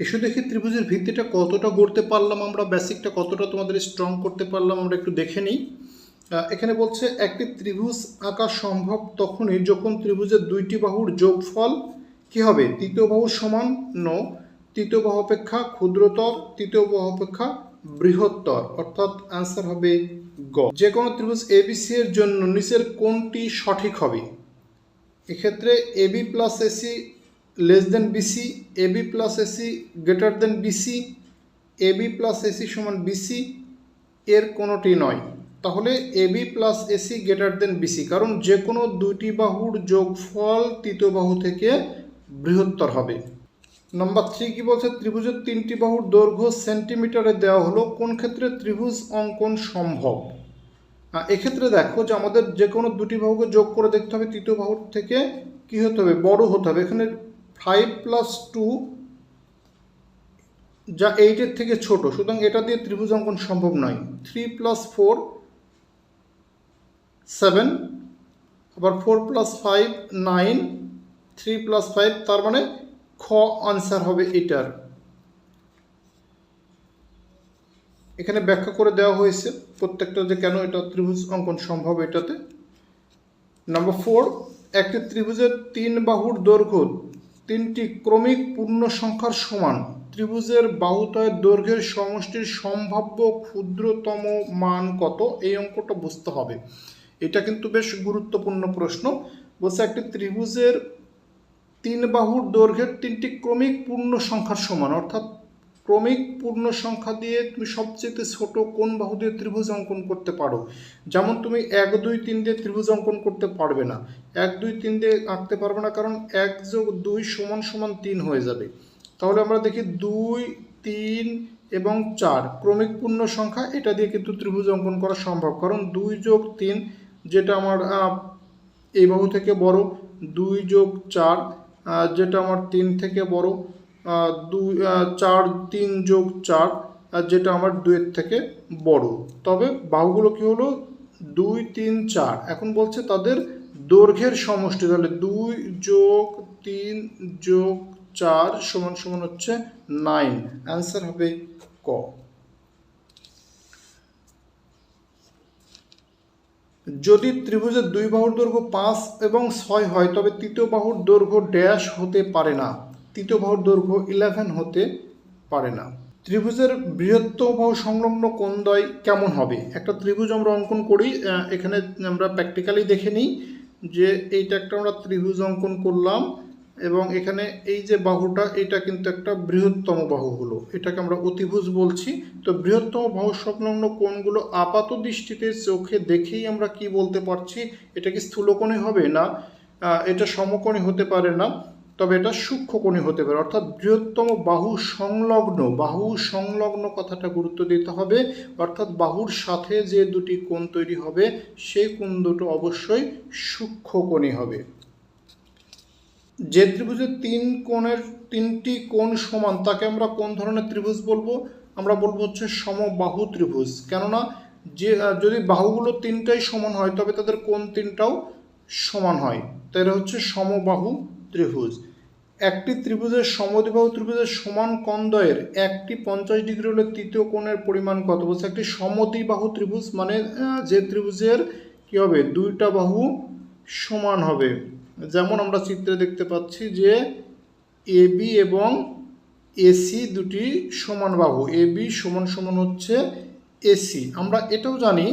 এসে দেখি ত্রিভুজের ভিত্তিটা কতটা গড়তে পারলাম আমরা বেসিকটা কতটা তোমাদের স্ট্রং করতে পারলাম আমরা একটু দেখে নিই। এখানে বলছে একটি ত্রিভুজ আঁকা সম্ভব তখনই যখন ত্রিভুজের দুইটি বাহুর যোগফল কি হবে? তৃতীয় বাহুর সমান নো, তৃতীয় বাহু অপেক্ষা ক্ষুদ্রতর, তৃতীয় বাহু অপেক্ষা বৃহত্তর, অর্থাৎ অ্যান্সার হবে গ। যে কোনো ত্রিভুজ এবিসি এর জন্য নিচের কোনটি সঠিক হবে? এক্ষেত্রে AB plus AC less than BC AB plus AC greater than BC AB plus AC সমান বিসি এর কোনোটি নয়। তাহলে AB plus AC greater than BC কারণ যে কোনো দুইটি বাহুর যোগফল তৃতীয় বাহু থেকে বৃহত্তর হবে। নাম্বার থ্রি কি বলছে? ত্রিভুজের তিনটি বাহুর দৈর্ঘ্য সেন্টিমিটারে দেওয়া হলো, কোন ক্ষেত্রে ত্রিভুজ অঙ্কন সম্ভব? এক্ষেত্রে দেখো যে আমাদের যে কোনো দুটি বাহুকে যোগ করে দেখতে হবে, তৃতীয় বাহুর থেকে কি হতে হবে? বড় হতে হবে। এখানে ফাইভ প্লাস টু যা এইটের থেকে ছোট, সুতরাং এটা দিয়ে ত্রিভুজ অঙ্কন সম্ভব নয়। থ্রি প্লাস ফোর সেভেন আবার four plus five nine three plus five তার মানে খ আনসার হবে এটার। এখানে ব্যাখ্যা করে দেওয়া হয়েছে প্রত্যেকটা যে কেন এটা ত্রিভুজ অঙ্কন সম্ভব এটাতে। নাম্বার ফোর একটি ত্রিভুজের তিন বাহুর দৈর্ঘ্য তিনটি ক্রমিক পূর্ণ সংখ্যার সমান। ত্রিভুজের বাহুতয় দৈর্ঘ্যের সমষ্টির সম্ভাব্য ক্ষুদ্রতম মান কত? এই অঙ্কটা বুঝতে হবে। এটা কিন্তু বেশ গুরুত্বপূর্ণ প্রশ্ন। বলছে একটি ত্রিভুজের তিন বাহুর দৈর্ঘ্যের তিনটি ক্রমিক পূর্ণ সংখ্যার সমান, অর্থাৎ ক্রমিক পূর্ণ সংখ্যা দিয়ে তুমি সবচেয়ে ছোট কোন বাহু দিয়ে ত্রিভুজ অঙ্কন করতে পারো। যেমন তুমি এক, দুই, তিন দিয়ে ত্রিভুজ অঙ্কন করতে পারবে না। এক, দুই, তিন দিয়ে আঁকতে পারবে না কারণ এক যোগ দুই সমান সমান তিন হয়ে যাবে। তাহলে আমরা দেখি দুই, তিন এবং চার। ক্রমিক পূর্ণ সংখ্যা, এটা দিয়ে কিন্তু ত্রিভুজ অঙ্কন করা সম্ভব। কারণ দুই যোগ তিন, যেটা আমার এই বাহু থেকে বড়। দুই যোগ চার যেটা আমার তিন থেকে বড়। দুই চার, তিন যোগ চার যেটা আমার দুইয়ের থেকে বড়। তবে বাহুগুলো কি হলো? দুই, তিন, চার। এখন বলছে তাদের দৈর্ঘ্যের সমষ্টি। তাহলে দুই যোগ তিন যোগ চার সমান সমান হচ্ছে নাইন। অ্যান্সার হবে ক। যদি ত্রিভুজের দুই বাহুর দৈর্ঘ্য পাঁচ এবং ছয় হয়, তবে তৃতীয় বাহুর দৈর্ঘ্য ড্যাশ হতে পারে না। তৃতীয় দৈর্ঘ্য ইলেভেন হতে পারে না। ত্রিভুজের বৃহত্তম বাহু সংলগ্ন কোণদ্বয় কেমন হবে? একটা ত্রিভুজ আমরা অঙ্কন করি এখানে আমরা প্র্যাকটিক্যালি দেখে নিই যে এইটা একটা আমরা ত্রিভুজ অঙ্কন করলাম এবং এখানে এই যে বাহুটা এটা কিন্তু একটা বৃহত্তম বাহু হলো। এটাকে আমরা অতিভুজ বলছি। তো বৃহত্তম বাহু সংলগ্ন কোণগুলো আপাত দৃষ্টিতে চোখে দেখেই আমরা কি বলতে পারছি? এটা কি স্থূলকোণী হবে না? এটা সমকোণী হতে পারে না। তবে এটা সূক্ষ্মকোণী হতে পারে। অর্থাৎ বৃহত্তম বাহু সংলগ্ন বাহু সংলগ্ন কথাটা গুরুত্ব দিতে হবে। অর্থাৎ বাহুর সাথে যে দুটি কোণ তৈরি হবে সেই কোণ দুটো অবশ্যই সূক্ষ্মকোণী হবে। যে ত্রিভুজের তিন কোণের তিনটি কোণ সমান, তাকে আমরা কোন ধরনের ত্রিভুজ বলব? আমরা বলব হচ্ছে সমবাহু ত্রিভুজ। কেননা যে, যদি বাহুগুলো তিনটাই সমান হয়, তবে তাদের কোণ তিনটাও সমান হয়। তাই হচ্ছে সমবাহু ত্রিভুজ। একটি ত্রিভুজের সমদ্বিবাহু ত্রিভুজের সমান কন্দয়ের একটি পঞ্চাশ ডিগ্রি হলে তৃতীয় কোণের পরিমাণ কত? বলছে একটি সমদ্বিবাহু ত্রিভুজ মানে যে ত্রিভুজের কি হবে? দুইটা বাহু সমান হবে। যেমন আমরা চিত্রে দেখতে পাচ্ছি যে এবি এবং এসি দুটি সমান বাহু। এবি সমান সমান হচ্ছে এসি আমরা এটাও জানি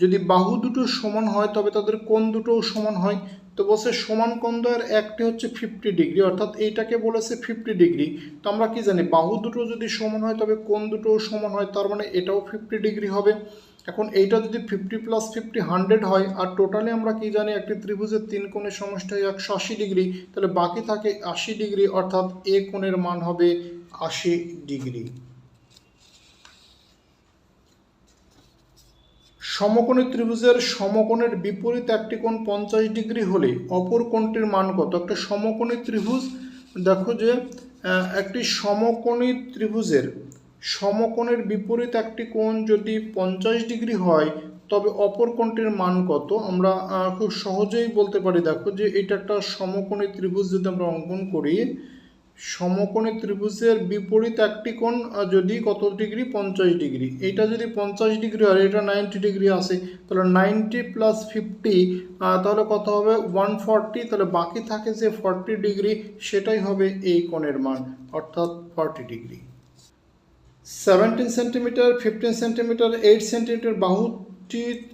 যদি বাহু দুটো সমান হয়, তবে তাদের কোণ দুটোও সমান হয়। তো বলছে সমান কোণদ্বয়ের একটি হচ্ছে ফিফটি ডিগ্রি অর্থাৎ এইটাকে বলেছে ফিফটি ডিগ্রি তো আমরা কি জানি, বাহু দুটো যদি সমান হয়, তবে কোন দুটোও সমান হয়, তার মানে এটাও ফিফটি ডিগ্রি হবে। এখন এইটা যদি ফিফটি প্লাস ফিফটি হান্ড্রেড হয়, আর টোটালি আমরা কি জানি, একটি ত্রিভুজের তিন কোণের সমষ্টি হয় একশো আশি ডিগ্রি তাহলে বাকি থাকে আশি ডিগ্রি অর্থাৎ এ কোণের মান হবে আশি ডিগ্রি সমকোণী ত্রিভুজের সমকোণের বিপরীত একটি কোণ পঞ্চাশ ডিগ্রি হলে অপর কোণটির মান কত? একটা সমকোণী ত্রিভুজ, দেখো যে একটি সমকোণী ত্রিভুজের সমকোণের বিপরীত একটি কোণ যদি পঞ্চাশ ডিগ্রি হয়, তবে অপর কোণটির মান কত? আমরা খুব সহজেই বলতে পারি, দেখো যে, এটা একটা সমকোণী ত্রিভুজ যদি আমরা অঙ্কন করি সমকোণী ত্রিভুজের বিপরীত একটি কোণ যদি কত ডিগ্রি? পঞ্চাশ ডিগ্রি। এটা যদি পঞ্চাশ ডিগ্রি হয়, এটা নাইনটি ডিগ্রি আসে, তাহলে নাইনটি প্লাস ফিফটি তাহলে কত হবে? ওয়ান ফর্টি তাহলে বাকি থাকে যে ফর্টি ডিগ্রি, সেটাই হবে এই কোণের মান, অর্থাৎ forty degree. Seventeen centimetre fifteen centimetre eight centimetre বাহুটি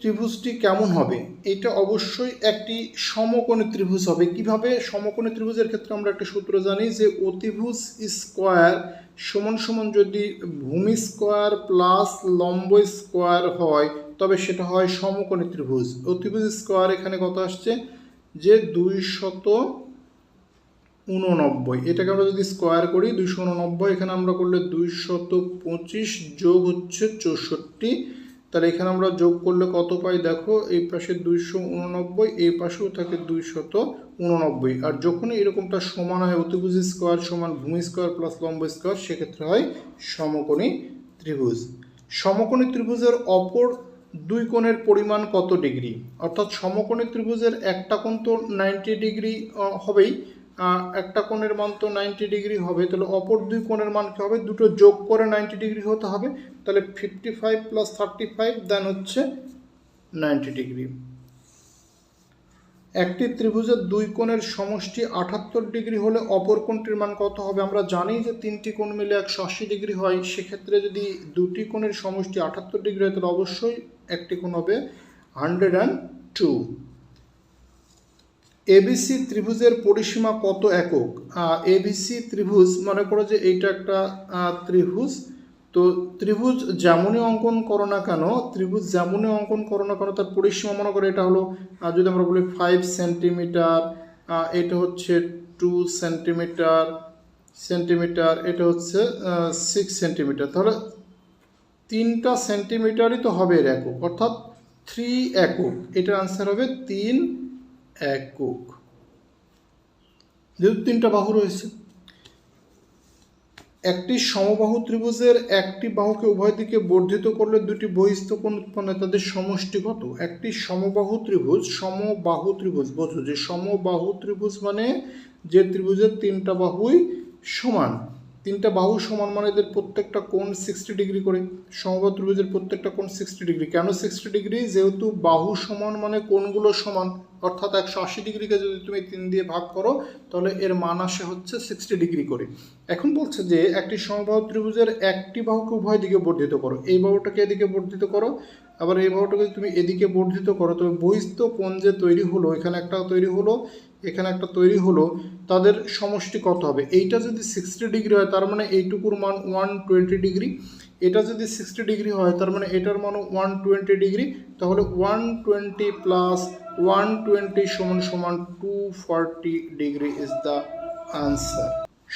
ত্রিভুজটি কেমন হবে? এটা অবশ্যই একটি সমকোণী ত্রিভুজ হবে। কীভাবে? সমকোণী ত্রিভুজের ক্ষেত্রে আমরা একটা সূত্র জানি যে অতিভুজ স্কোয়ার সমান সমান যদি ভূমি স্কোয়ার প্লাস লম্ব স্কোয়ার হয়, তবে সেটা হয় সমকোণী ত্রিভুজ। অতিভুজ স্কোয়ার এখানে কত আসছে? যে দুই শত উননব্বই। এটাকে আমরা যদি স্কোয়ার করি দুইশো উননব্বই, এখানে আমরা করলে দুইশত পঁচিশ যোগ হচ্ছে চৌষট্টি। তাহলে এখানে আমরা যোগ করলে কত পাই? দেখো, এই পাশে দুইশো উননব্বই, এই পাশেও থাকে দুইশত উননব্বই। আর যখনই এরকমটা সমান হয়, অতিভুজ স্কোয়ার সমান ভূমি স্কোয়ার প্লাস লম্ব স্কোয়ার, সেক্ষেত্রে হয় সমকোণী ত্রিভুজ। সমকোণী ত্রিভুজের অপর দুই কোণের পরিমাণ কত ডিগ্রি? অর্থাৎ সমকোণী ত্রিভুজের একটা কোণ তো নাইনটি ডিগ্রি হবেই। একটা কোণের মান তো নাইনটি ডিগ্রি হবে, তাহলে অপর দুই কোণের মান কী হবে? দুটো যোগ করে নাইনটি ডিগ্রি হতে হবে, তাহলে fifty five plus thirty five then হচ্ছে নাইনটি ডিগ্রি একটি ত্রিভুজের দুই কোণের সমষ্টি আটাত্তর ডিগ্রি হলে অপর কোণটির মান কত হবে? আমরা জানি যে তিনটি কোণ মিলে একশো আশি ডিগ্রি হয়, সেক্ষেত্রে যদি দুটি কোণের সমষ্টি আটাত্তর ডিগ্রি হয়, তাহলে অবশ্যই একটি কোণ হবে হান্ড্রেড অ্যান্ড টু এবিসি ত্রিভুজের পরিসীমা কত একক? এবিসি ত্রিভুজ, মনে করো যে এইটা একটা ত্রিভুজ। তো ত্রিভুজ যেমনই অঙ্কন করো না কেন, ত্রিভুজ যেমনই অঙ্কন করো না কেন, তার পরিসীমা মনে করো এটা হলো যদি আমরা বলি ফাইভ সেন্টিমিটার এটা হচ্ছে টু সেন্টিমিটার সেন্টিমিটার এটা হচ্ছে সিক্স সেন্টিমিটার তাহলে তিনটা সেন্টিমিটারই তো হবে এর একক, অর্থাৎ থ্রি একক। এটার আনসার হবে তিন একক যেহেতু তিনটা বাহু রয়েছে, একটি সমবাহু ত্রিভুজের একটি বাহুকে উভয় দিকে বর্ধিত করলে দুটি বহিস্থ কোণ উৎপন্ন তাদের সমষ্টি কত একটি সমবাহু ত্রিভুজ সমবাহু ত্রিভুজ, বোঝো যে সমবাহু ত্রিভুজ মানে যে ত্রিভুজের তিনটা বাহুই সমান। তিনটা বাহু সমান মানে এদের প্রত্যেকটা কোণ সিক্সটি ডিগ্রি করে, সমবাহু ত্রিভুজের প্রত্যেকটা কোণ সিক্সটি ডিগ্রি কেন সিক্সটি ডিগ্রি যেহেতু বাহু সমান মানে কোণগুলো সমান, অর্থাৎ একশো আশি ডিগ্রিকে যদি তুমি তিন দিয়ে ভাগ করো, তাহলে এর মান আসে হচ্ছে সিক্সটি ডিগ্রি করে। এখন বলছে যে একটি সমবাহু ত্রিভুজের একটি বাহুকে উভয় দিকে বর্ধিত করো। এই বাহুটাকে এদিকে বর্ধিত করো, আবার এই বাহুটাকে তুমি এদিকে বর্ধিত করো, তবে বহিস্থ কোণ যে তৈরি হলো, এখানে একটা তৈরি হলো এখানে একটা তৈরি হলো, তাদের সমষ্টি কত হবে? এইটা যদি সিক্সটি ডিগ্রি হয়, তার মানে এইটুকুর মান ওয়ান টোয়েন্টি ডিগ্রি এটা যদি সিক্সটি ডিগ্রি হয়, তার মানে এটার মানও ওয়ান টোয়েন্টি ডিগ্রি তাহলে one twenty plus one twenty সমান সমান two forty degree is the answer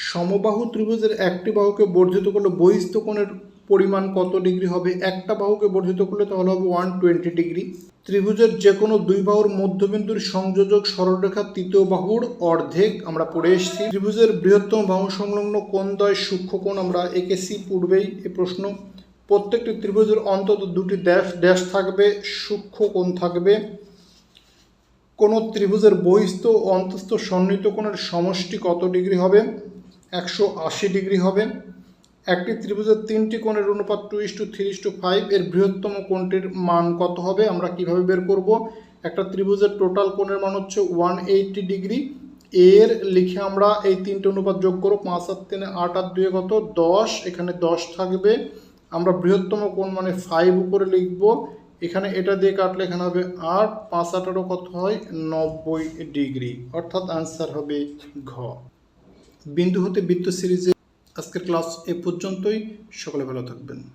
সমবাহু ত্রিভুজের একটি বাহুকে বর্ধিত করলে বহিস্থ কোণের পরিমাণ কত ডিগ্রি হবে? একটা বাহুকে বর্ধিত করলে তাহলে হবে ওয়ান টোয়েন্টি ডিগ্রি। ত্রিভুজের যে কোনো দুই বাহুর মধ্যবিন্দুর সংযোজক সরলরেখা তৃতীয় বাহুর অর্ধেক আমরা পড়ে এসেছি। ত্রিভুজের বৃহত্তম বাহু সংলগ্ন কোণদ্বয় সূক্ষ্ম কোণ আমরা এঁকেছি পূর্বেই এ প্রশ্ন। প্রত্যেকটি ত্রিভুজের অন্তত দুটি ড্যাশ ড্যাশ থাকবে, সূক্ষ্ম কোণ থাকবে। কোনো ত্রিভুজের বহিস্থ অন্তস্থ সন্নিহিত কোণের সমষ্টি কত ডিগ্রি হবে? একশো আশি ডিগ্রি হবে। একটি ত্রিভুজের তিনটি কোণের অনুপাত two is to three is to five এর বৃহত্তম কোণটির মান কত হবে? আমরা কীভাবে বের করব? একটা ত্রিভুজের টোটাল কোণের মান হচ্ছে ওয়ান এইটটি ডিগ্রি এর লিখে আমরা এই তিনটে অনুপাত যোগ করব, পাঁচ আর তিনে আট আর দুয়ে কত? দশ, এখানে দশ থাকবে। আমরা বৃহত্তম কোণ মানে ফাইভ উপরে লিখব। এখানে এটা দিয়ে কাটলে এখানে হবে আট, পাঁচ আঠারো কত হয়? নব্বই ডিগ্রি অর্থাৎ আনসার হবে ঘ। বিন্দু হতে বৃত্ত সিরিজে আজকের ক্লাস এ পর্যন্তই। সকলে ভালো থাকবেন।